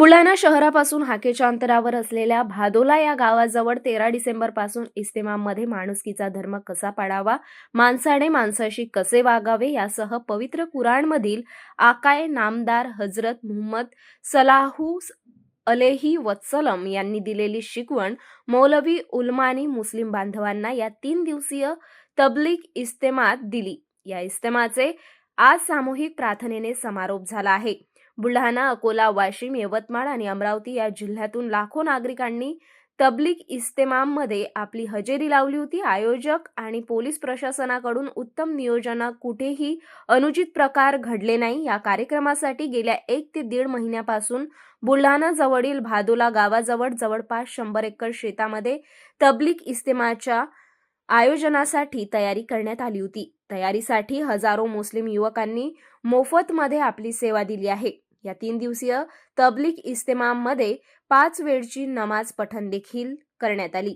बुलढाणा शहरापासून हाकेच्या अंतरावर असलेल्या भादोला या गावाजवळ तेरा डिसेंबरपासून इस्तेमामध्ये माणुसकीचा धर्म कसा पाडावा माणसाने माणसाशी कसे वागावे यासह पवित्र कुराणमधील आकाय नामदार हजरत मुहम्मद सलाहू अलेही वत्सलम यांनी दिलेली शिकवण मौलवी उलमानी मुस्लिम बांधवांना या तीन दिवसीय तबलीग इस्तेमात दिली. या इस्तेमाचे आज सामूहिक प्रार्थनेने समारोप झाला आहे. बुलढाणा अकोला वाशिम यवतमाळ आणि अमरावती या जिल्ह्यातून लाखो नागरिकांनी तबलीग इस्तेमामध्ये आपली हजेरी लावली होती. आयोजक आणि पोलीस प्रशासनाकडून उत्तम नियोजन कुठेही अनुचित प्रकार घडले नाही. या कार्यक्रमासाठी गेल्या एक ते दीड महिन्यापासून बुलढाणा जवळील भादोला गावाजवळ जवळपास शंभर एकर शेतामध्ये तबलीग इस्तेमाच्या आयोजनासाठी तयारी करण्यात आली होती. तयारीसाठी हजारो मुस्लिम युवकांनी मोफतमध्ये आपली सेवा दिली आहे. या तीन दिवसीय तबलीग इस्तेमामध्ये पाच वेळची नमाज पठण देखील करण्यात आली.